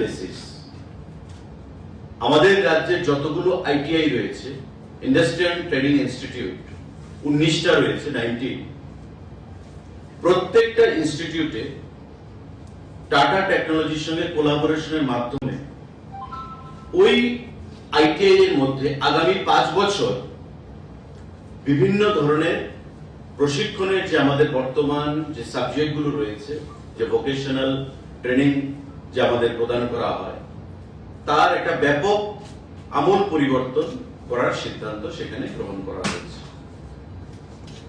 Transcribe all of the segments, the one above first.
Basis আমাদের রাজ্যের যতগুলো আইটিআই রয়েছে ইন্ডাস্ট্রিয়াল ট্রেনিং ইনস্টিটিউট উনিশটা রয়েছে নাইনটিন প্রত্যেকটা ইনস্টিটিউটে টাটা টেকনোলজির সঙ্গে কোলাবোরেশনের মাধ্যমে ওই আইটিআই এর মধ্যে আগামী পাঁচ বছর বিভিন্ন ধরনের প্রশিক্ষণের যে আমাদের বর্তমান যে সাবজেক্টগুলো রয়েছে, যে ভোকেশনাল ট্রেনিং যে আমাদের প্রদান করা হয়, তার একটা ব্যাপক আমূল পরিবর্তন করার সিদ্ধান্ত সেখানে গ্রহণ করা হয়েছে।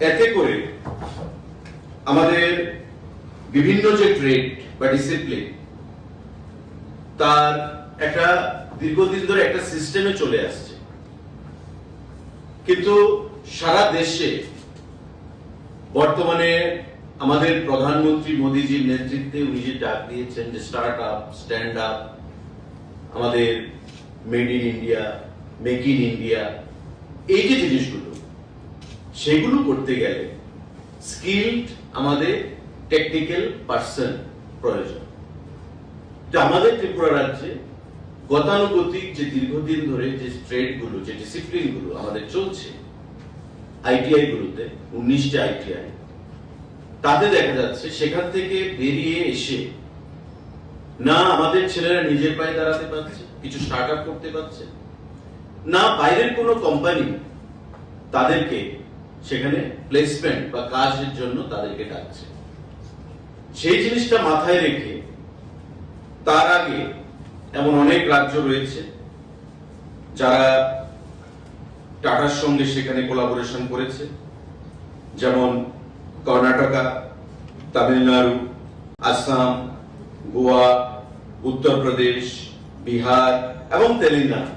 এতে করে আমাদের বিভিন্ন যে ট্রেড বা ডিসিপ্লিন, তার একটা দীর্ঘদিন ধরে একটা সিস্টেমে চলে আসছে। কিন্তু সারা দেশে বর্তমানে আমাদের প্রধানমন্ত্রী মোদীজির নেতৃত্বে উনি যে ডাক দিয়েছেন যে স্টার্ট আপ স্ট্যান্ড আপ আমাদের made in India make in India এই যে জিনিসগুলো, সেগুলো করতে গেলে স্কিলড আমাদের টেকনিক্যাল পার্সন প্রয়োজন। আমাদের ত্রিপুরা রাজ্যে গতানুগতিক যে দীর্ঘদিন ধরে যে ট্রেডগুলো যে ডিসিপ্লিনগুলো আমাদের চলছে আইটিআই গুলোতে, উনিশটা আইটিআই তাতে দেখা যাচ্ছে সেখান থেকে বেরিয়ে এসে, না আমাদের ছেলেরা নিজের পায়ে দাঁড়াতে পারছে, কিছু স্টার্ট আপ করতে পারছে, না বাইরের কোনো কোম্পানি তাদেরকে সেখানে প্লেসমেন্ট বা কাজের জন্য তাদেরকে ডাকছে। সেই জিনিসটা মাথায় রেখে তার আগে এমন অনেক রাজ্য রয়েছে যারা টাটার সঙ্গে সেখানে কোলাবোরেশন করেছে, যেমন কর্ণাটকা, তামিলনাড়ু, আসাম, গোয়া, উত্তরপ্রদেশ, বিহার এবং তেলেঙ্গানা।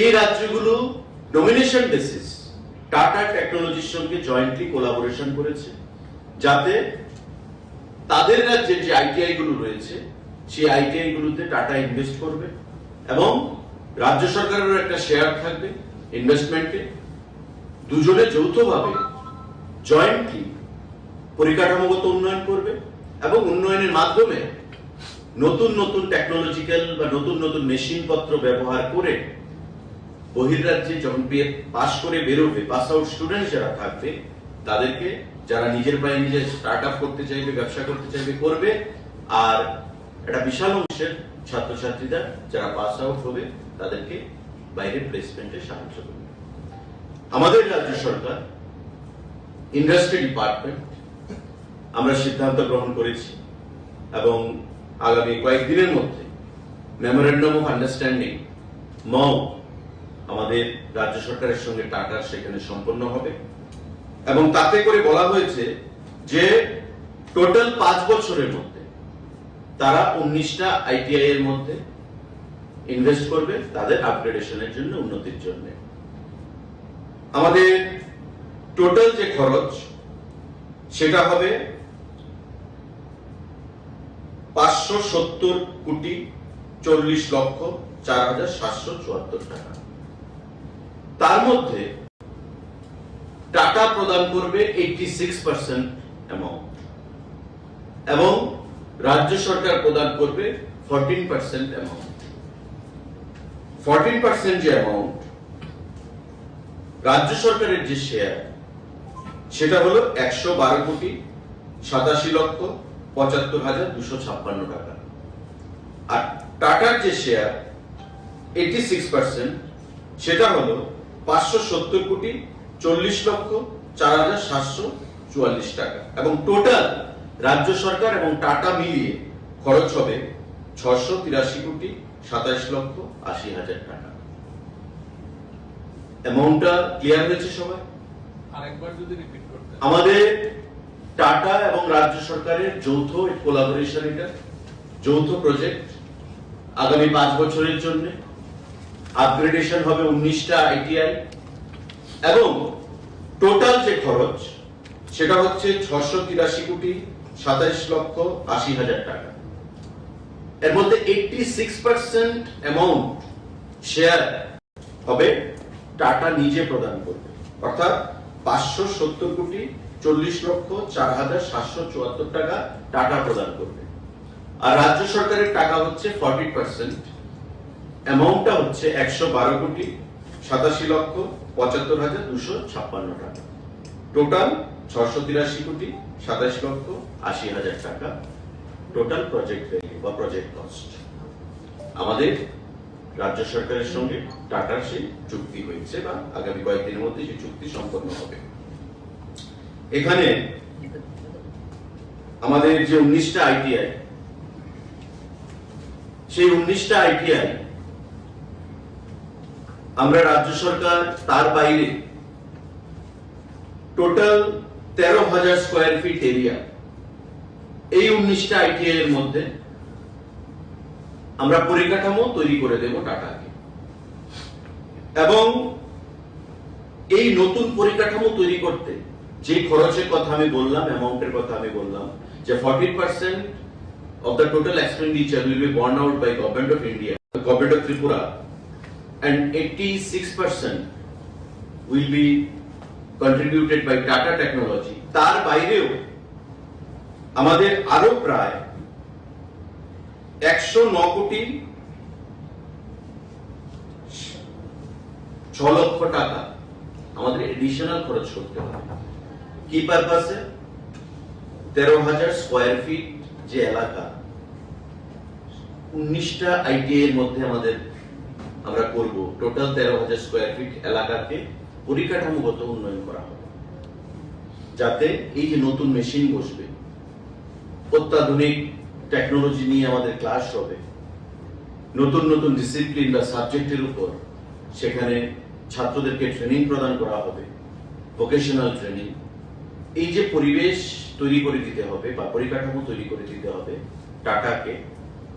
এই রাজ্যগুলো ডোমিনেশন বেসিস টাটা টেকনোলজির সঙ্গে জয়েন্টলি কোলাবোরেশন করেছে, যাতে তাদের রাজ্যের যে আইটিআই গুলো রয়েছে, সেই আইটিআই গুলোতে টাটা ইনভেস্ট করবে এবং রাজ্য সরকারেরও একটা শেয়ার থাকবে ইনভেস্টমেন্টে দুজনে যৌথভাবে জয়েন্টলি পরিকাঠামোগত উন্নয়ন করবে এবং উন্নয়নের মাধ্যমে নতুন নতুন টেকনোলজিক্যাল বা নতুন নতুন মেশিন পত্র ব্যবহার করে বহির্রাজ্যে যখন পাস করে বেরোবে পাস আউট স্টুডেন্ট যারা থাকবে, তাদেরকে যারা নিজের পায়ে নিজে স্টার্ট আপ করতে চাইবে, ব্যবসা করতে চাইবে, করবে। আর একটা বিশাল অংশের ছাত্রছাত্রীরা যারা পাস আউট হবে, তাদেরকে বাইরে প্লেসমেন্টে সাহায্য করবে। আমাদের রাজ্য সরকার ইন্ডাস্ট্রি ডিপার্টমেন্ট আমরা সিদ্ধান্ত গ্রহণ করেছি এবং আগামী কয়েকদিনের মধ্যে মেমোরেন্ডাম অফ আন্ডারস্ট্যান্ডিং মও আমাদের রাজ্য সরকারের সঙ্গে টাটার সেখানে সম্পন্ন হবে। এবং তাতে করে বলা হয়েছে যে টোটাল পাঁচ বছরের মধ্যে তারা উনিশটা আইটিআই এর মধ্যে ইনভেস্ট করবে, তাদের আপগ্রেডেশনের জন্য উন্নতির জন্য। আমাদের টোটাল যে খরচ, সেটা হবে পাঁচশো সত্তর কোটি চল্লিশ লক্ষ চার হাজার সাতশো চুয়াত্তর টাকা। তার মধ্যে টাকা প্রদান করবে এইটি সিক্স পার্সেন্ট অ্যামাউন্ট এবং রাজ্য সরকার প্রদান করবে fourteen percent amount fourteen percent যে অ্যামাউন্ট রাজ্য সরকারের যে শেয়ার সেটা হলো একশো বারো কোটি সাতাশি লক্ষ পঁচাত্তর হাজার দুশো ছাপ্পান্ন টাকা। আর টাটার যে শেয়ার এইটি সিক্স পার্সেন্ট সেটা হলো পাঁচশো সত্তর কোটি চল্লিশ লক্ষ চার হাজার সাতশো চুয়াল্লিশ টাকা। এবং টোটাল রাজ্য সরকার এবং টাটা মিলিয়ে খরচ হবে ছশো তিরাশি কোটি সাতাশ লক্ষ আশি হাজার টাকা। অ্যামাউন্টটা ক্লিয়ার হয়েছে সবাই আরেকবার যদি রিপিট করতে আমাদের টাটা এবং রাজ্য সরকারের যৌথ কোলাবোরেশন এটা, যৌথ প্রজেক্ট আগামী পাঁচ বছরের জন্য। আপগ্রেডেশন হবে উনিশটা আইটিআই এবং টোটাল যে খরচ, সেটা হচ্ছে ছশো তিরাশি কোটি সাতাইশ লক্ষ আশি হাজার টাকা। এর মধ্যে eighty six percent amount share হবে টাটা নিজে প্রদান করবে। অর্থাৎ পাঁচশো সত্তর কোটি চল্লিশ লক্ষ চার হাজার সাতশো চুয়াত্তর টাকা টাকা প্রদান করবে। আর রাজ্য সরকারের টাকা হচ্ছে ফর্টি পার্সেন্ট। অ্যামাউন্টটা হচ্ছে একশো বারো কোটি, সাতাশি লক্ষ পঁচাত্তর হাজার দুশো ছাপ্পান্ন টাকা। টোটাল ছশো তিরাশি কোটি, সাতাশ লক্ষ আশি হাজার টাকা। টোটাল প্রজেক্ট ভ্যালু বা প্রজেক্ট কস্ট আমাদের রাজ্য সরকারের সঙ্গে টাটার সেই চুক্তি হয়েছে বা আগামী কয়েকদিনের মধ্যে সেই চুক্তি সম্পন্ন হবে। এখানে আমাদের যে উনিশটা আইটিআই, সেই উনিশটা আইটিআই আমরা রাজ্য সরকার তার বাইরে টোটাল তেরো হাজার স্কোয়ার ফিট এরিয়া এই উনিশটা আইটিআই এর মধ্যে আমরা পরিকাঠামো তৈরি করে দেব টাটাকে এবং এই নতুন পরিকাঠামো তৈরি করতে যে খরচের কথা আমি বললাম, অ্যামাউন্টের কথা আমি বললাম, যে forty percent of the total expenditure will be borne out by government of India government of Tripura and eighty six percent will be contributed by Tata technology তার বাইরেও আমাদের আরও প্রায় একশো ন কোটি ছ লক্ষ টাকা আমাদের এডিশনাল খরচ করতে হবে। কি পারপাসে তেরো হাজার স্কোয়ার ফিট যে এলাকা, উনিশটা আইটিআই এর মধ্যে আমাদের আমরা করব। টোটাল তেরো হাজার স্কোয়ার ফিট এলাকাকে পরিকাঠামোগত উন্নয়ন করা হবে। যাতে এই যে নতুন মেশিন বসবে, অত্যাধুনিক টেকনোলজি নিয়ে আমাদের ক্লাস হবে। নতুন নতুন ডিসিপ্লিন বা সাবজেক্টের উপর সেখানে ছাত্রদেরকে ট্রেনিং প্রদান করা হবে ভোকেশনাল ট্রেনিং এই যে পরিবেশ তৈরি করে দিতে হবে বা পরিকাঠামো তৈরি করে দিতে হবে, টাটাকে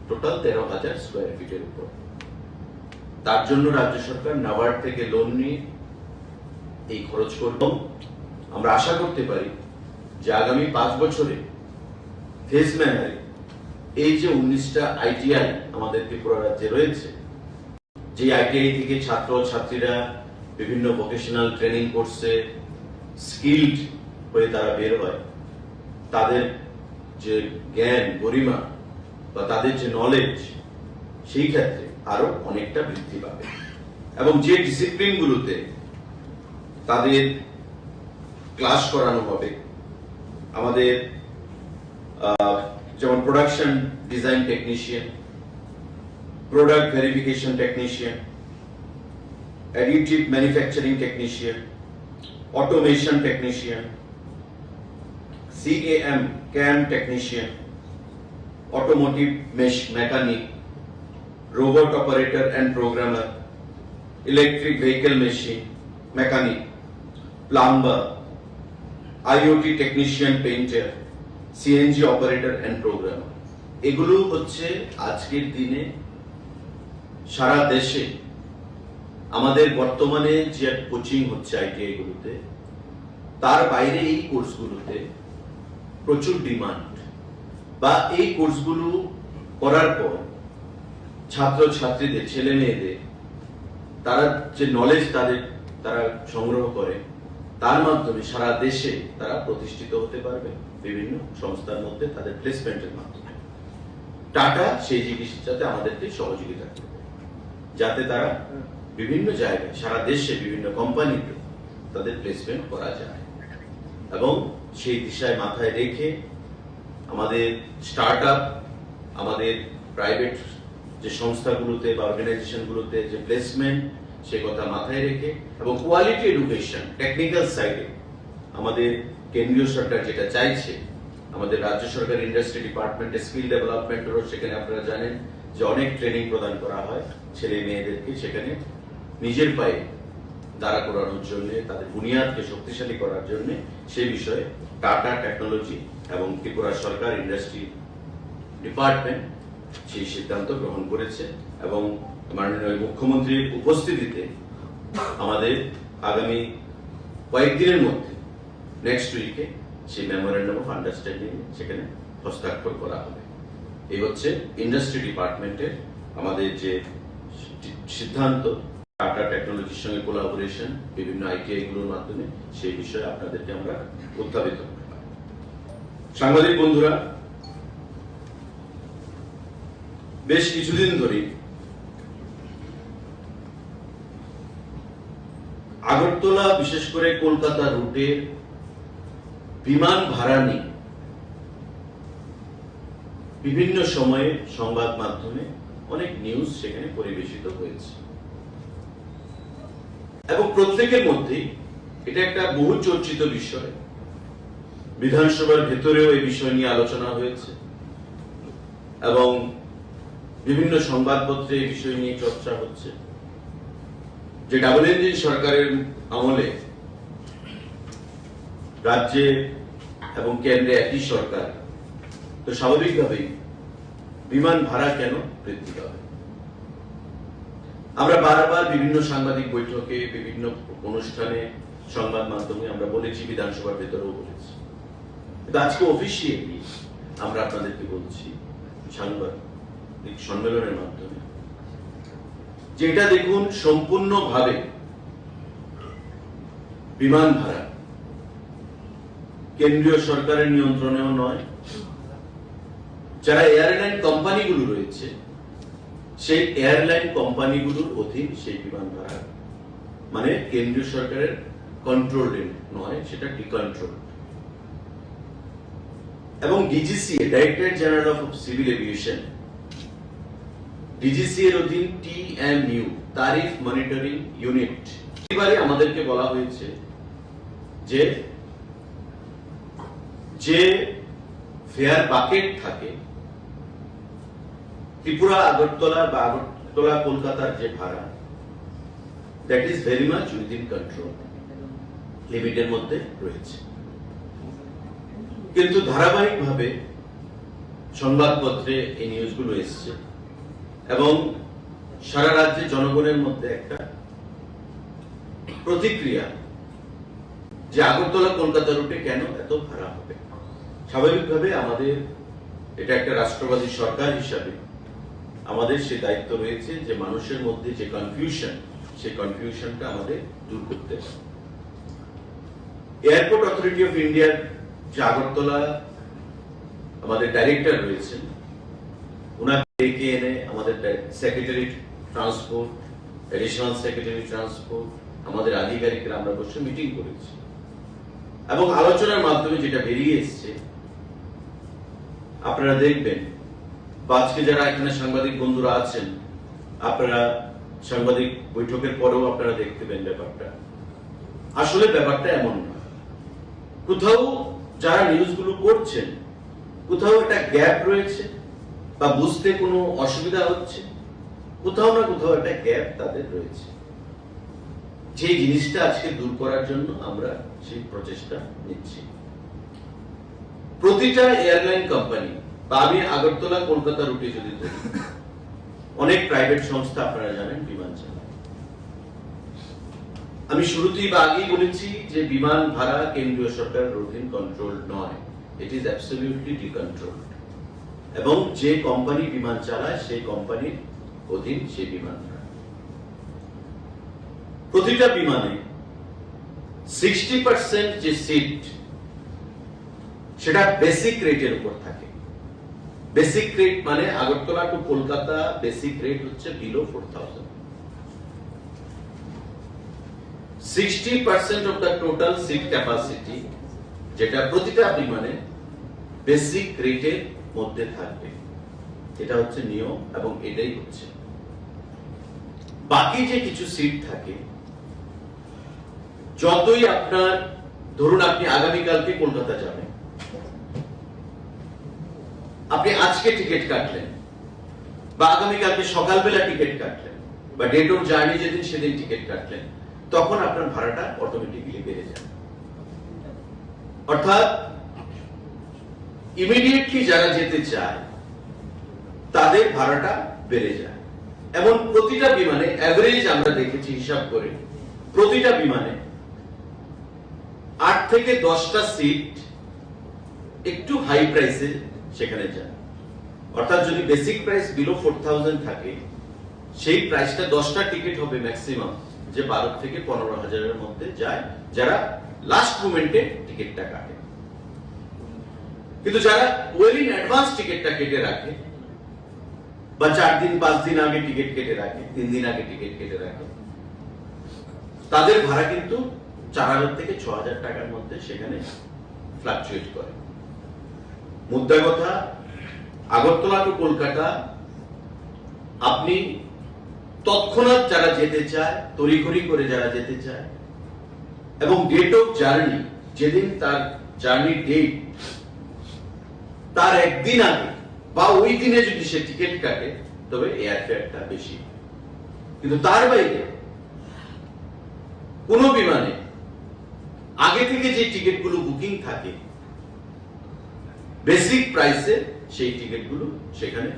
টোটাল তেরো হাজার স্কোয়ার ফিটের উপর। তার জন্য রাজ্য সরকার নাবার্ড থেকে লোন নিয়ে এই খরচ করব। আমরা আশা করতে পারি যে আগামী পাঁচ বছরে ফেজ ম্যানারে এই যে উনিশটা আইটিআই আমাদের ত্রিপুরা রাজ্যে রয়েছে, যে আইটিআই থেকে ছাত্র ছাত্রীরা বিভিন্ন ভোকেশনাল ট্রেনিং কোর্সে স্কিল্ড হয়ে তারা বের হয়, তাদের যে জ্ঞান, গরিমা বা তাদের যে নলেজ সেই ক্ষেত্রে আরও অনেকটা বৃদ্ধি পাবে। এবং যে ডিসিপ্লিন গুলোতে তাদের ক্লাস করানো হবে, আমাদের જેમાં production design technician product verification technician additive manufacturing technician automation technician CAM CAM technician automotive mechanic robot operator and programmer electric vehicle machine mechanic plumber IoT technician painter CNG operator and programmer. এগুলো হচ্ছে আজকের দিনে সারা দেশে আমাদের বর্তমানে যে coaching হচ্ছে ITI গুলোতে তার বাইরে এই কোর্সগুলোতে প্রচুর ডিমান্ড বা এই কোর্সগুলো করার পর ছাত্র ছাত্রীদের ছেলে মেয়েদের তারা যে নলেজ তাদের, তারা সংগ্রহ করে, তার মাধ্যমে সারা দেশে তারা প্রতিষ্ঠিত হতে পারবে বিভিন্ন সংস্থার মধ্যে তাদের প্লেসমেন্টের মাধ্যমে। টাটা সেই চিকিৎসাতে আমাদেরকে সহযোগিতা করবে। যাতে তারা বিভিন্ন জায়গায়, সারা দেশে বিভিন্ন কোম্পানিতে তাদের প্লেসমেন্ট করা যায়। এবং সেই দিশায় মাথায় রেখে আমাদের স্টার্ট আমাদের প্রাইভেট যে সংস্থাগুলোতে বা অর্গানাইজেশনগুলোতে যে প্লেসমেন্ট সে কথা মাথায় রেখে এবং কোয়ালিটি এডুকেশন টেকনিক্যাল সাইডে আমাদের কেন্দ্রীয় সরকার যেটা চাইছে, আমাদের রাজ্য সরকার ইন্ডাস্ট্রি ডিপার্টমেন্টে স্কিল ডেভেলপমেন্টেরও সেখানে আপনারা জানেন যে অনেক ট্রেনিং প্রদান করা হয় ছেলে মেয়েদেরকে সেখানে নিজের পায়ে দাঁড়া করানোর জন্য, তাদের বুনিয়াদকে শক্তিশালী করার জন্য সে বিষয়ে টাটা টেকনোলজি এবং ত্রিপুরা সরকার ইন্ডাস্ট্রি ডিপার্টমেন্ট সেই সিদ্ধান্ত গ্রহণ করেছে এবং মাননীয় মুখ্যমন্ত্রীর উপস্থিতিতে আমাদের আগামী কয়েকদিনের মধ্যে নেক্সট উইকে সেই মেমোরেন্ডাম অফ আন্ডারস্ট্যান্ডিং সেখানে হস্তাক্ষর করা হবে। এই হচ্ছে ইন্ডাস্ট্রি ডিপার্টমেন্টের আমাদের যে সিদ্ধান্ত টাটা টেকনোলজির সঙ্গে কোলাবোরেশন বিভিন্ন আইটিআই গুলোর মাধ্যমে সেই বিষয়ে আপনাদেরকে আমরা উত্থাপিত সাংবাদিক বন্ধুরা, বেশ কিছুদিন ধরে আগরতলা, বিশেষ করে কলকাতা রুটের বিমান ভাড়া নিয়ে বিভিন্ন সময়ে সংবাদ মাধ্যমে অনেক নিউজ সেখানে পরিবেশিত হয়েছে। এবং প্রত্যেকের মধ্যেই এটা একটা বহু চর্চিত বিষয়। বিধানসভার ভেতরেও এই বিষয় নিয়ে আলোচনা হয়েছে। এবং বিভিন্ন সংবাদপত্রে এই বিষয় নিয়ে চর্চা হচ্ছে। যে ডাবল ইঞ্জিন সরকারের আমলে রাজ্যে এবং কেন্দ্রে একই সরকার, তো স্বাভাবিকভাবেই বিমান ভাড়া কেন বৃদ্ধি পাবে? আমরা বারবার বিভিন্ন সাংবাদিক বৈঠকে, বিভিন্ন অনুষ্ঠানে, সংবাদ মাধ্যমে আমরা বলেছি, বিধানসভার ভেতরেও বলেছি। কিন্তু আজকে অফিসিয়ালি আমরা আপনাদেরকে বলছি, সাংবাদিক সম্মেলনের মাধ্যমে, যেটা দেখুন সম্পূর্ণভাবে বিমান ভাড়া। কেন্দ্রীয় সরকারের নিয়ন্ত্রণেও নয়। যারা এয়ারলাইন কোম্পানিগুলো রয়েছে, সেই এয়ারলাইন কোম্পানিগুলোর অধীন সেই বিমান ভাড়া মানে কেন্দ্রীয় সরকারের কন্ট্রোল নয়, সেটা ডিকন্ট্রোল এবং DGC directorate general of civil aviation DGC এর অধীন টিএমইউ তারিফ মনিটরিং ইউনিট এবারে আমাদেরকে বলা হয়েছে যে যে ফেয়ার বাকেট থাকে, ত্রিপুরা, আগরতলা বা আগরতলা, কলকাতার যে ভাড়া that is very much within control লিমিটের মধ্যে রয়েছে। কিন্তু ধারাবাহিকভাবে সংবাদপত্রে এই নিউজগুলো এসছে এবং সারা রাজ্যে জনগণের মধ্যে একটা প্রতিক্রিয়া যে আগরতলা, কলকাতা রুটে কেন এত ভাড়া হবে? স্বাভাবিকভাবে আমাদের এটা একটা রাষ্ট্রবাদী সরকার হিসাবে আমাদের সে দায়িত্ব রয়েছে যে মানুষের মধ্যে যে কনফিউশন সেই কনফিউশনটা আমাদের দূর করতে এয়ারপোর্ট অথরিটি অফ ইন্ডিয়ার যে আগরতলা আমাদের ডাইরেক্টর রয়েছেন ওনাকে ডেকে এনে আমাদের secretary transport additional secretary transport আমাদের আধিকারিকরা আমরা বসে মিটিং করেছি। এবং আলোচনার মাধ্যমে যেটা বেরিয়ে এসছে আপনারা দেখবেন বা আজকে যারা এখানে সাংবাদিক বন্ধুরা আছেন, আপনারা সাংবাদিক বৈঠকের পরেও আপনারা দেখতে পেন ব্যাপারটা। আসলে ব্যাপারটা এমন না। কোথাও যারা নিউজগুলো করছেন, কোথাও একটা গ্যাপ রয়েছে বা বুঝতে কোনো অসুবিধা হচ্ছে, কোথাও না কোথাও একটা গ্যাপ তাদের রয়েছে। যে জিনিসটা আজকে দূর করার জন্য আমরা সেই প্রচেষ্টা নিচ্ছি। প্রতিটা এয়ারলাইন কোম্পানি, বা আমি আগরতলা, কলকাতা রুটে যদি অনেক প্রাইভেট সংস্থা আপনারা জানেন, বিমান আমি শুরুতেই বা আগেই বলেছি যে বিমান ভাড়া কেন্দ্রীয় সরকারের অধীন কন্ট্রোল নয় ইট ইজ অ্যাবসলিউটলি ডিকন্ট্রোল এবং যে কোম্পানি বিমান চালায়, সেই কোম্পানির অধীন সেই বিমান প্রতিটা বিমানে সিক্সটি পার্সেন্ট যে সিট সেটা বেসিক রেটের উপর থাকে। বেসিক রেট মানে Agartala to Kolkata basic rate হচ্ছে below four thousand sixty percent of the total seat capacity যেটা প্রতিটা বিমানে বেসিক রেটের মধ্যে থাকবে। এটা হচ্ছে নিয়ম এবং এটাই হচ্ছে। বাকি যে কিছু সিট থাকে, যতই আপনার, ধরুন আপনি আগামীকালকে কলকাতা যাবেন আপনি আজকে টিকিট কাটলেন, বা আগামীকালকে সকালবেলা টিকিট কাটলেন, বা ডেট অফ জার্নি যেদিন সেদিন টিকিট কাটলেন, তখন আপনার ভাড়াটা অটোমেটিক্যালি বেড়ে যাবে অর্থাৎ ইমিডিয়েটলি যারা যেতে চায়, তাদের ভাড়াটা বেড়ে যায়। এমন প্রতিটা বিমানে অ্যাভারেজ আমরা দেখেছি হিসাব করে, প্রতিটা বিমানে আট থেকে দশটা সিট একটু হাই প্রাইসে সেখানে যায়। অর্থাৎ যদি বেসিক প্রাইস বিলো ফোর থাকে, সেই প্রাইসটা দশটা টিকিট হবে ম্যাক্সিমাম যে বারো থেকে পনেরো হাজারের মধ্যে যায়, যারা লাস্ট মোমেন্টে টিকিটটা কাটে। কিন্তু যারা ওয়েল ইন অ্যাডভান্স টিকিটটা কেটে রাখে, বা চার দিন, পাঁচ দিন আগে টিকিট কেটে রাখে, তিন দিন আগে টিকিট কেটে রাখে, তাদের ভাড়া কিন্তু চার হাজার থেকে ছ হাজার টাকার মধ্যে সেখানে ফ্লাকচুয়েট করে। মুদ্রা কথা, আগরতলা টু কলকাতা, আপনি তৎক্ষণাৎ যারা যেতে চায়, তড়িঘড়ি করে যারা যেতে চায়, এবং ডেট অফ জার্নি যেদিন তার জার্নি ডেট তার একদিন আগে, বা ওই দিনে যদি সে টিকিট কাটে, তবে এয়ার ফেয়ারটা বেশি। কিন্তু তার বাইরে, কোনো বিমানে, আগে থেকে যে টিকিটগুলো বুকিং থাকে বেসিক প্রাইসে সেই টিকিটগুলো সেখানে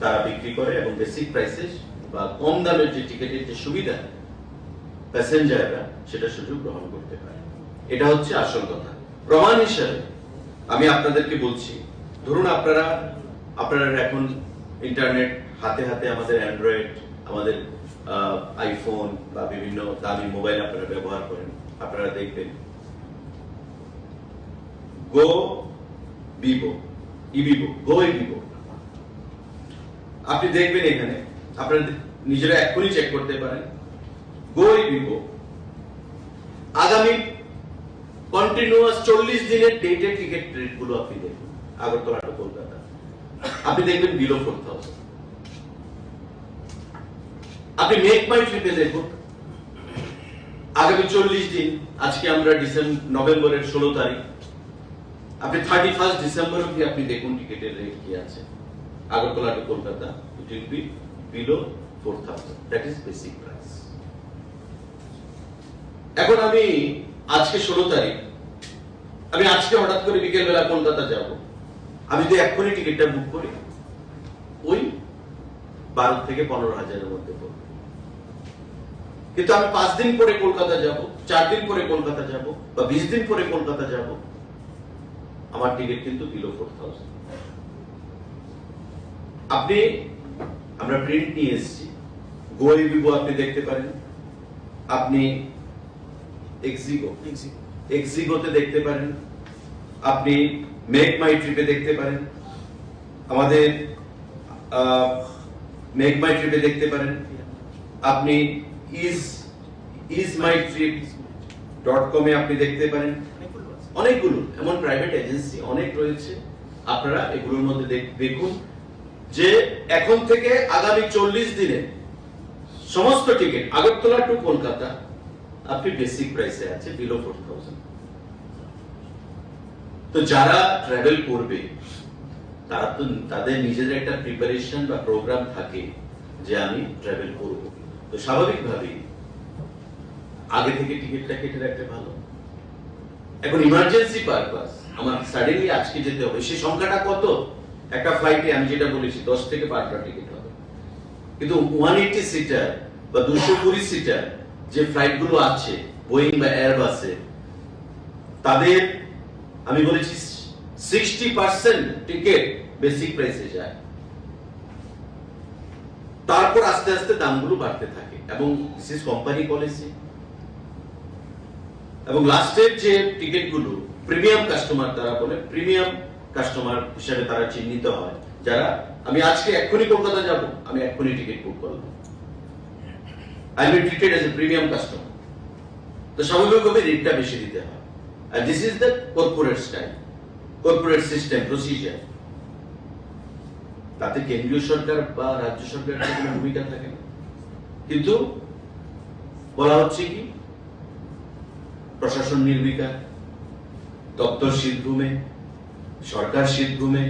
তারা বিক্রি করে এবং বেসিক প্রাইসে বা কম দামের যে টিকিটের যে সুবিধা, প্যাসেঞ্জাররা সেটা সুযোগ গ্রহণ করতে পারে। এটা হচ্ছে আসল কথা। প্রমাণ হিসাবে আমি আপনাদেরকে বলছি, ধরুন আপনারা আপনারা এখন ইন্টারনেট, হাতে হাতে আমাদের অ্যান্ড্রয়েড, আমাদের আইফোন বা বিভিন্ন দামি মোবাইল আপনারা ব্যবহার করেন, আপনারা দেখবেন গো বিভো, ইভিভো গো ইভিভো আপনি দেখবেন এখানে, আপনারা নিজেরা এক্ষুনি চেক করতে পারেন। গো ইভিভো আগামী কন্টিনিউয়াস চল্লিশ দিনের ডেটের টিকিট রেটগুলো আপনি দেখুন, আগরতলা টু কলকাতা। আপনি দেখবেন বিলো ফোর থাউজেন্ড আপনি মেক মাই ট্রিপে দেখুন, আগামী চল্লিশ দিন, আজকে আমরা ডিসেম্বর নভেম্বরের ষোলো তারিখ আপনি থার্টি ফার্স্ট ডিসেম্বর অব্দি আপনি দেখুন টিকিটের রেট কি আছে। Agartala to Kolkata it will be below four thousand that is basic price এখন আমি আজকে ষোলো তারিখ। আমি আজকে হঠাৎ করে বিকেল বেলা কলকাতা যাব। আমি যদি এক্ষুনি টিকিটটা বুক করি, ওই বারো থেকে পনেরো হাজারের মধ্যে পড়বে। কিন্তু আমি পাঁচ দিন পরে কলকাতা যাব, চার দিন পরে কলকাতা যাব, বা বিশ দিন পরে কলকাতা যাব আমার টিকিট কিন্তু বিলো ফোর থাউজেন্ড আপনি আমরা প্রিন্ট নিয়ে এসেছি। গোয়াই বিবো আপনি দেখতে পারেন। আপনি এক্সিগো এক্সিগোতে দেখতে পারেন। আপনি মেক মাই ট্রিপে দেখতে পারেন। আমাদের মেক মাই ট্রিপে দেখতে পারেন। আপনি ease ease my trip dot কমে আপনি দেখতে পারেন। অনেকগুলো, এমন প্রাইভেট এজেন্সি অনেক রয়েছে। আপনারা এগুলোর মধ্যে দেখুন যে এখন থেকে আগামী চল্লিশ দিনে সমস্ত টিকিট আগরতলা টু কলকাতা, আপনি বেসিক প্রাইসে আছে বিলো ফোর থাউজেন্ড তো যারা ট্রাভেল করবে, তারা তো তাদের নিজেদের একটা প্রিপারেশন বা প্রোগ্রাম থাকে যে আমি ট্রাভেল করব। তো স্বাভাবিকভাবেই আগে থেকে টিকিটটা কেটে রাখতে ভালো। এখন ইমার্জেন্সি পারপাস আমার সাডেনলি আজকে যেতে হবে, সেই সংখ্যাটা কত? একটা ফ্লাইটে আমি যেটা বলেছি, দশ থেকে বারোটা টিকিট হবে। কিন্তু ওয়ান এইটি সিটার বা দুশো কুড়ি সিটার যে ফ্লাইটগুলো আছে বোয়িং বা এয়ারবাসে তাদের, আমি বলেছি সিক্সটি পার্সেন্ট টিকিট বেসিক প্রাইসে যায়। তারপর আস্তে আস্তে দামগুলো বাড়তে থাকে এবং দিস ইজ কোম্পানি পলিসি এবং লাস্টের যে টিকিটগুলো প্রিমিয়াম কাস্টমার তারা বলে প্রিমিয়াম কাস্টমার হিসেবে তারা চিহ্নিত হয়। যারা, আমি আজকে এক্ষুনি কলকাতা যাব, আমি এক্ষুনি টিকিট বুক করব I be treated as a premium customer তো স্বাভাবিকভাবে রেটটা বেশি দিতে হয়। আর this is the corporate style corporate system procedure তাতে কেন্দ্রীয় সরকার বা রাজ্য সরকারের কোনো ভূমিকা থাকে না। কিন্তু বলা হচ্ছে কি প্রশাসন নির্বিকার, দপ্তর শীতঘুমে সরকার শীতঘুমে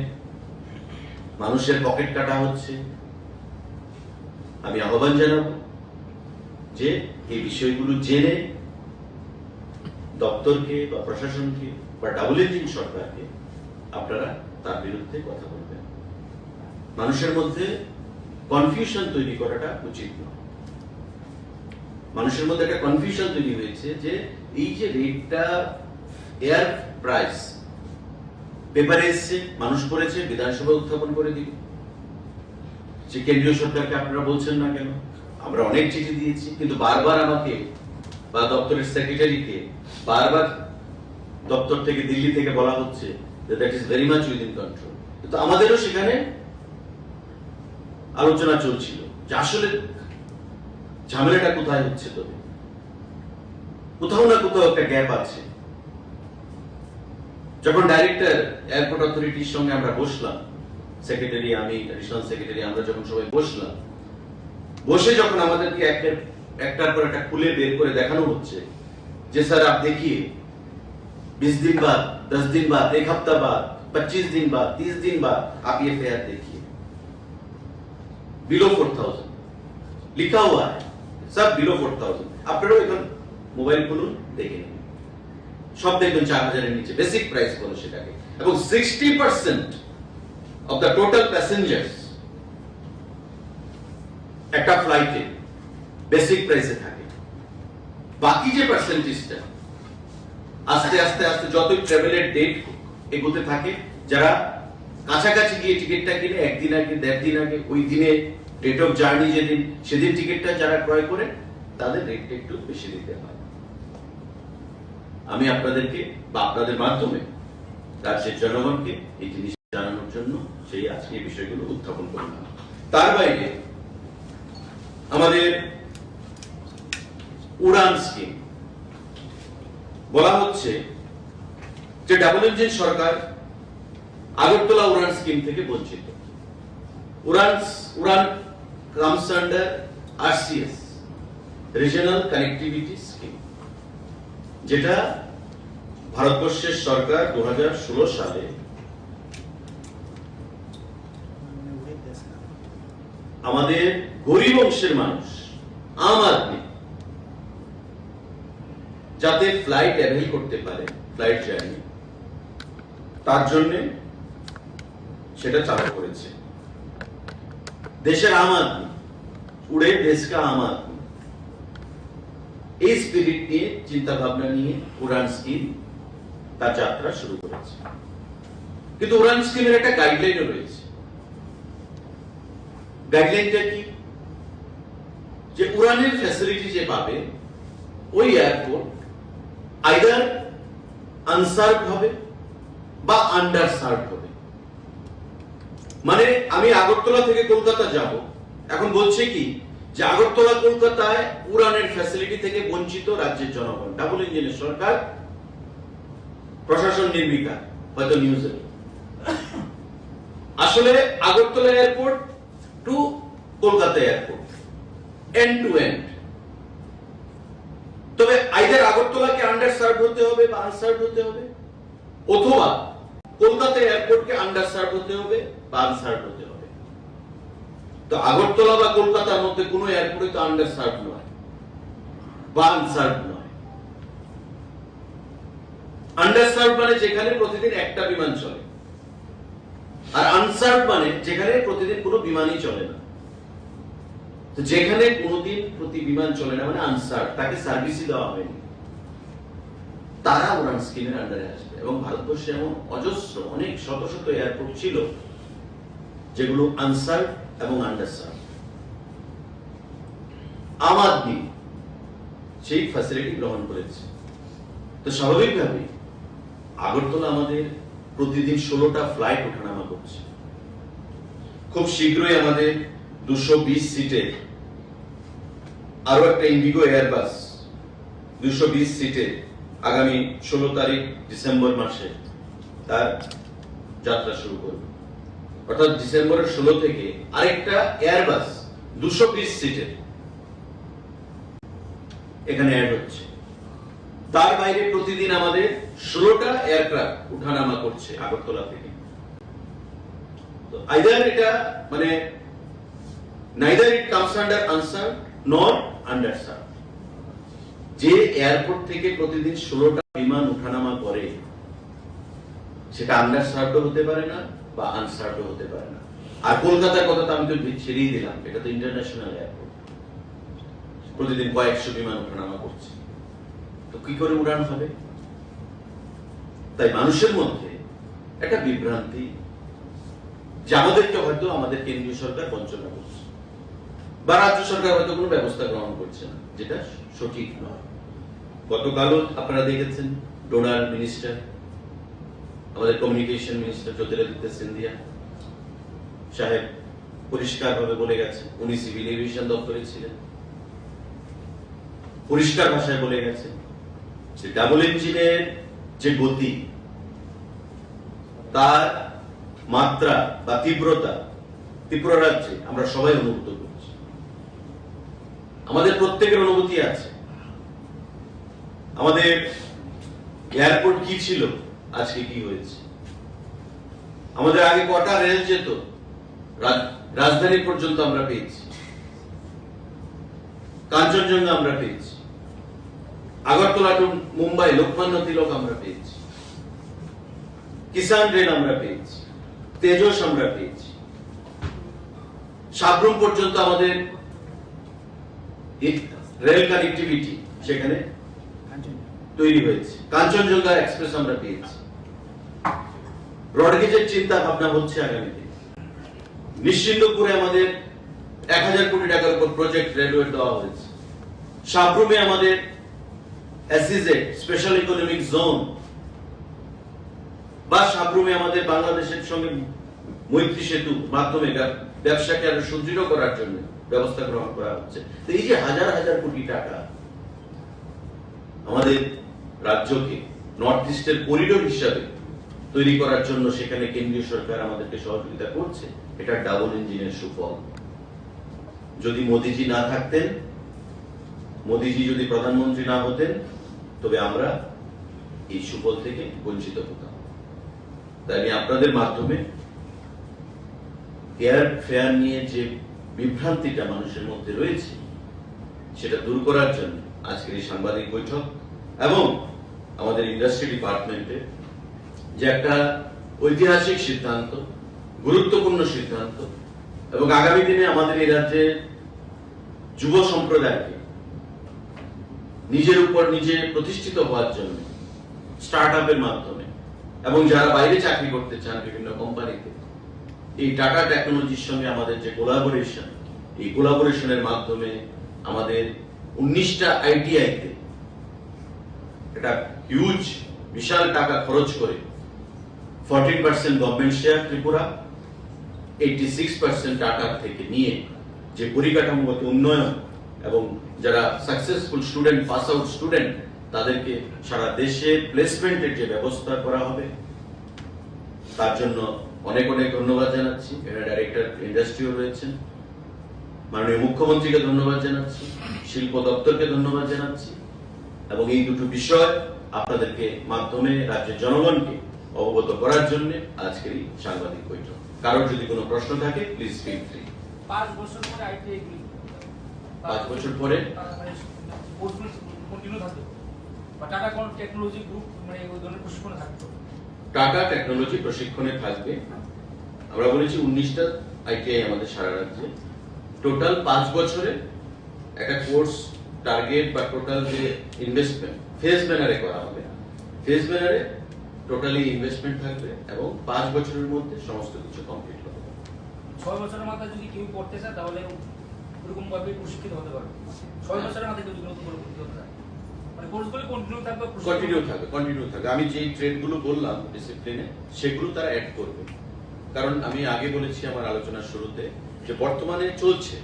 মানুষের পকেট কাটা হচ্ছে। আমি আহ্বান জানাব যে এই বিষয়গুলো জেনে দপ্তরকে বা প্রশাসনকে বা ডাবল ইঞ্জিন সরকারকে আপনারা তার বিরুদ্ধে কথা বলবেন। মানুষের মধ্যে কনফিউশন তৈরি করাটা উচিত নয়। মানুষের মধ্যে একটা কনফিউশন তৈরি হয়েছে যে এই যে রেটটা এয়ার প্রাইস পেপারে এসছে, মানুষ পড়েছে বিধানসভা উত্থাপন করে দিল। যে কেন্দ্রীয় সরকারকে আপনারা বলছেন না কেন? আমরা অনেক চিঠি দিয়েছি, কিন্তু বারবার আমাকে বা দপ্তরের সেক্রেটারিকে বারবার দপ্তর থেকে দিল্লি থেকে বলা হচ্ছে that is very much within control কিন্তু আমাদেরও সেখানে আলোচনা চলছিল যে আসলে ঝামেলাটা কোথায় হচ্ছে তবে কোথাও না কোথাও একটা গ্যাপ আছে যখন ডাইরেক্টর এয়ারপোর্ট অথরিটির সঙ্গে আমরা বসলাম সেক্রেটারি আমি অ্যাডিশনাল সেক্রেটারি আমরা যখন সবাই বসলাম বসে যখন আমাদেরকে একটা একটার পর একটা খুলে বের করে দেখানো হচ্ছে যে सर आप देखिए बीस दिन बाद दस दिन बाद एक हफ्ता बाद पच्चीस दिन बाद तीस दिन बाद आप ये फेयर देखिए बिलो फोर थाउजेंड लिखा हुआ है সব বিলো ফোর থাউজেন্ড আপনারাও এখন মোবাইল খুলুন, দেখে নিন। সব দেখবেন চার হাজারের নিচে বেসিক প্রাইস বলো সেটাকে। এবং sixty percent of the total passengers একটা ফ্লাইটে বেসিক প্রাইসে থাকে। বাকি যে পার্সেন্টেজটা আস্তে আস্তে আস্তে যতই ট্রাভেলের ডেট এগোতে থাকে। যারা কাছাকাছি গিয়ে টিকিটটা কিনে, একদিন আগে দেড় দিন আগে, ওই দিনে ডেট অফ জার্নি যেদিন, সেদিন টিকিটটা যারা ক্রয় করে, তাদের রেটটা একটু বেশি দিতে হয়। আমি আপনাদেরকে বা আপনাদের মাধ্যমে রাজ্যের জনগণকে এই জিনিস জানানোর জন্য সেই আজকে বিষয়গুলো উত্থাপন করলাম। তার বাইরে আমাদের উড়ান স্কিম বলা হচ্ছে যে ডাবল ইঞ্জিন সরকার আগরতলা উড়ান স্কিম থেকে বঞ্চিত। Udan Udan comes under RCS regional connectivity scheme যেটা ভারতবর্ষের সরকার দু হাজার ষোলো সালে আমাদের গরিব অংশের মানুষ, আম আদমি, যাতে ফ্লাইট অ্যাভেল করতে পারে ফ্লাইট জার্নি তার জন্য সেটা চালু করেছে। দেশের আম আদমি উড়ে দেশকা আম আদমি এই স্পিরিট নিয়ে চিন্তা ভাবনা নিয়ে উড়ান স্কিম তার যাত্রা শুরু করেছে কিন্তু উড়ান স্কিমের একটা গাইডলাইনও রয়েছে গাইডলাইনটা কি যে উড়ানের ফ্যাসিলিটি যে পাবে ওই এয়ারপোর্ট আইদার আনসার্ভ হবে বা আন্ডার সার্ভ হবে মানে আমি আগরতলা থেকে কলকাতা যাব। এখন বলছে কি? যে আগরতলা, কলকাতায় উড়ানের ফ্যাসিলিটি থেকে বঞ্চিত রাজ্যের জনগণ। ডাবল ইঞ্জিনের সরকার, প্রশাসন নির্বিকার হয়তো নিউজে আসলে Agartala airport to Kolkata airport end to end তবে আইদার আগরতলাকে আন্ডার সার্ভ হতে হবে বা আনসার্ভ হতে হবে, অথবা কলকাতা এয়ারপোর্টকে আন্ডার সার্ভ হতে হবে বা আনসার্ভ হতে হবে। তো আগরতলা বা কলকাতার মধ্যে কোনো এয়ারপোর্টে তো আন্ডার সার্ভ নয়, বা আনসার্ভ নয়। আন্ডার সার্ভ মানে যেখানে প্রতিদিন একটা বিমান চলে। আর আনসার্ভ মানে যেখানে প্রতিদিন কোনো বিমানই চলে না। তো যেখানে কোনোদিন প্রতি বিমান চলে না মানে আনসার তাকে সার্ভিসই দেওয়া হয়নি। তারা উড়ান স্কিমের আন্ডারে আসবে। এবং ভারতবর্ষে এমন অজস্র, অনেক শত শত এয়ারপোর্ট ছিল, যেগুলো আনসার এবং আম আদমি সেই ফ্যাসিলিটি গ্রহণ করেছে। তো স্বাভাবিকভাবে আগরতলা আমাদের প্রতিদিন ষোলোটা ফ্লাইট ওঠানামা করছে। খুব শীঘ্রই আমাদের দুশো বিশ সিটের আরও একটা ইন্ডিগো এয়ারবাস দুশো বিশ সিটে আগামী ষোলো তারিখ ডিসেম্বর মাসে তার যাত্রা শুরু করবে। অর্থাৎ ডিসেম্বরের ষোলো থেকে আরেকটা এয়ারবাস দুশো বিশ সিটের এখানে অ্যাড হচ্ছে। তার বাইরে প্রতিদিন আমাদের ষোলোটা এয়ারক্রাফট উঠানামা করছে আগরতলা থেকে। তো আইদার এটা মানে neither it comes under answer nor যে এয়ারপোর্ট থেকে প্রতিদিন ষোলোটা বিমান উঠানামা করে, সেটা আন্ডার সার্ভও হতে পারে না বা আনসার্ভও হতে পারে না। আর কলকাতার কথা তো আমি তো ছেড়েই দিলাম, এটা তো ইন্টারন্যাশনাল এয়ারপোর্ট প্রতিদিন কয়েকশো বিমান ওঠানামা করছে। তো কি করে উড়ান হবে? তাই মানুষের মধ্যে একটা বিভ্রান্তি যে আমাদেরকে হয়তো আমাদের কেন্দ্রীয় সরকার বঞ্চনা করছে। বা রাজ্য সরকার হয়তো কোনো ব্যবস্থা গ্রহণ করছে না, যেটা সঠিক নয়। গতকালও আপনারা দেখেছেন ডোনার মিনিস্টার আমাদের কমিউনিকেশন মিনিস্টার জ্যোতিরাদিত্য সিন্ধিয়া সাহেব পরিষ্কারভাবে বলে গেছে। উনি সিভিল এভিয়েশন দপ্তরে ছিলেন। পরিষ্কার ভাষায় বলে গেছে যে ডাবল ইঞ্জিনের যে গতি, তার মাত্রা বা তীব্রতা ত্রিপুরা রাজ্যে আমরা সবাই অনুভূত করছি। আমাদের প্রত্যেকের অনুভূতি আছে। আমাদের এয়ারপোর্ট কি ছিল? আজকে কি হয়েছে? আমাদের আগে কটা রেল যেত? রাজধানী পর্যন্ত আমরা পেয়েছি। কাঞ্চনজঙ্ঘা আমরা পেয়েছি। আগরতলা টু মুম্বাই লোকমান্য তিলক আমরা পেয়েছি। কিষান রেল আমরা পেয়েছি। তেজস আমরা পেয়েছি। সাবরুম পর্যন্ত আমাদের রেল কানেক্টিভিটি সেখানে তৈরি হয়েছে। কাঞ্চনজঙ্ঘা এক্সপ্রেস আমরা পেয়েছি। ব্রডগেজের চিন্তা ভাবনা হচ্ছে আগামীতে। নিশ্চিন্তপুরে আমাদের এক হাজার কোটি টাকার উপর প্রজেক্ট রেলওয়ে দেওয়া হয়েছে। সাবরুমে আমাদের এসইজেড স্পেশাল ইকোনমিক জোন বা সাবরুমে আমাদের বাংলাদেশের সঙ্গে মৈত্রী সেতু মাধ্যমে ব্যব- ব্যবসাকে আরও সুদৃঢ় করার জন্য ব্যবস্থা গ্রহণ করা হচ্ছে। তো এই যে হাজার হাজার কোটি টাকা আমাদের রাজ্যকে নর্থ ইস্টের করিডোর হিসাবে তৈরি করার জন্য সেখানে কেন্দ্রীয় সরকার আমাদেরকে সহযোগিতা করছে, এটা ডাবল ইঞ্জিনের সুফল। যদি মোদিজি না থাকতেন, মোদিজি যদি প্রধানমন্ত্রী না হতেন, তবে আমরা এই সুফল থেকে বঞ্চিত হতাম। তাই আমি আপনাদের মাধ্যমে এয়ার ফেয়ার নিয়ে যে বিভ্রান্তিটা মানুষের মধ্যে রয়েছে, সেটা দূর করার জন্য আজকের এই সাংবাদিক বৈঠক এবং আমাদের ইন্ডাস্ট্রি ডিপার্টমেন্টে যে একটা ঐতিহাসিক সিদ্ধান্ত, গুরুত্বপূর্ণ সিদ্ধান্ত, এবং আগামী দিনে আমাদের এই রাজ্যের যুব সম্প্রদায়কে নিজের উপর নিজে প্রতিষ্ঠিত হওয়ার জন্য স্টার্ট আপের মাধ্যমে, এবং যারা বাইরে চাকরি করতে চান বিভিন্ন কোম্পানিতে, এই টাটা টেকনোলজির সঙ্গে আমাদের যে কোলাবোরেশন, এই কোলাবোরেশনের মাধ্যমে আমাদের উনিশটা আইটিআইতে এটা হিউজ, বিশাল টাকা খরচ করে fourteen percent government share Tripura eighty six percent টাকার থেকে নিয়ে যে পরিকাঠামোগত উন্নয়ন এবং যারা successful student pass out student তাদেরকে সারা দেশে প্লেসমেন্টের যে ব্যবস্থা করা হবে, তার জন্য অনেক অনেক ধন্যবাদ জানাচ্ছি। এখানে ডাইরেক্টর ইন্ডাস্ট্রিও রয়েছেন। মাননীয় মুখ্যমন্ত্রীকে ধন্যবাদ জানাচ্ছি। শিল্প দপ্তরকে ধন্যবাদ জানাচ্ছি। এবং এই দুটো বিষয় আপনাদেরকে মাধ্যমে রাজ্যের জনগণকে অবগত করার জন্য আজকের এই সাংবাদিক বৈঠক। কারোর যদি কোনো প্রশ্ন থাকে প্লিজ ফিল ফ্রি পাঁচ বছর পরে আইটিআই পাঁচ বছর পরে? কন্টিনিউ থাকতো বা টাটা কোন টেকনোলজি গ্রুপ মানে ওই ধরনের প্রশিক্ষণে থাকতো টাটা টেকনোলজি প্রশিক্ষণে থাকবে। আমরা বলেছি উনিশটা আইটিআই আমাদের সারা রাজ্যে। টোটাল পাঁচ বছরে একটা কোর্স টার্গেট বা টোটাল যে ইনভেস্টমেন্ট ফেজ ব্যানারে করা হবে। ফেজ ব্যানারে টোটালি ইনভেস্টমেন্ট থাকবে এবং পাঁচ বছরের মধ্যে সমস্ত কিছু কমপ্লিট হবে। ছয় বছরের মাথায় যদি কেউ পড়তে চায় তাহলে ওরকম ভাবে প্রশিক্ষিত হতে পারবে। ছয় বছরের মাথায় কেউ নতুন করে ভর্তি হতে চায় মানে কন্টিনিউ থাকবে কন্টিনিউ থাকবে কন্টিনিউ থাকবে। আমি যেই ট্রেডগুলো বললাম ডিসিপ্লিনে সেগুলো তারা অ্যাড করবে। কারণ আমি আগে বলেছি আমার আলোচনার শুরুতে যে বর্তমানে চলছে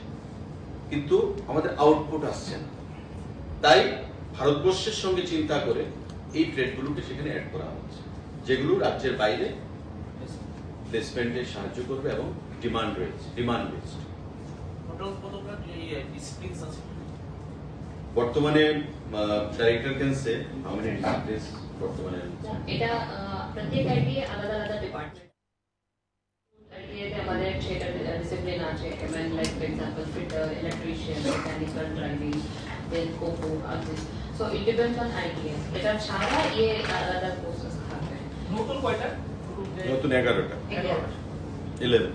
কিন্তু আমাদের আউটপুট আসছে না। তাই ভারতবর্ষের সঙ্গে চিন্তা করে এই ট্রেডগুলোকে সেখানে অ্যাড করা হচ্ছে। যেগুলো রাজ্যের বাইরে প্লেসমেন্টে সাহায্য করবে এবং ডিমান্ড রয়েছে ডিমান্ড বেসড টোটাল কতটা ডিসিপ্লিনস আছে? বর্তমানে director can say how many disciplines বর্তমানে এটা আহ, প্রত্যেক আইটিআই আলাদা আলাদা ডিপার্টমেন্ট আইটিআইতে আমাদের সেটা ডিসিপ্লিন আছে even like for example fitter electrician mechanical driving then cocoa আর্টিস so it depends on ITI এটা ছাড়া ইয়ে আলাদা আলাদা কোর্সেস থাকবে নতুন কয়টা? নতুন এগারোটা। এগারোটা। ইলেভেন